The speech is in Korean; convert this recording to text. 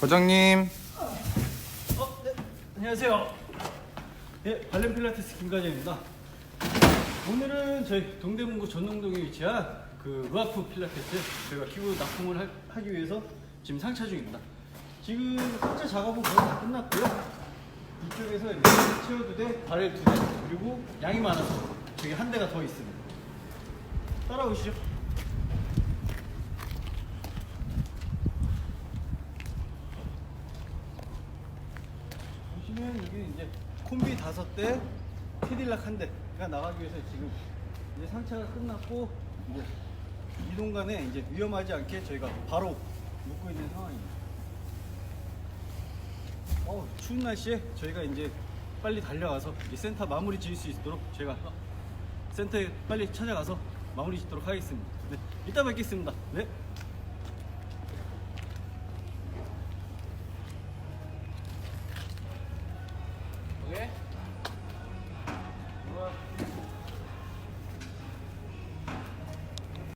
과장님 어, 네. 안녕하세요. 예, 발렌 필라테스 김과장입니다. 오늘은 저희 동대문구 전농동에 위치한 그 루아프 필라테스 저희가 기구 납품을 하, 하기 위해서 지금 상차 중입니다. 지금 상차 작업은 거의 다 끝났고요. 이쪽에서 체어 두 대, 바렐 두 대, 그리고 양이 많아서 저기 한 대가 더 있습니다. 따라오시죠. 보시면 여기 이제 콤비 다섯 대, 캐딜락 한 대가 나가기 위해서 지금 이제 상차가 끝났고 이제 이동 간에 이제 위험하지 않게 저희가 바로 묶고 있는 상황입니다. 어, 추운 날씨에 저희가 이제 빨리 달려가서 이 센터 마무리 지을 수 있도록 저희가 센터에 빨리 찾아가서 마무리 짓도록 하겠습니다. 네, 이따 뵙겠습니다. 네.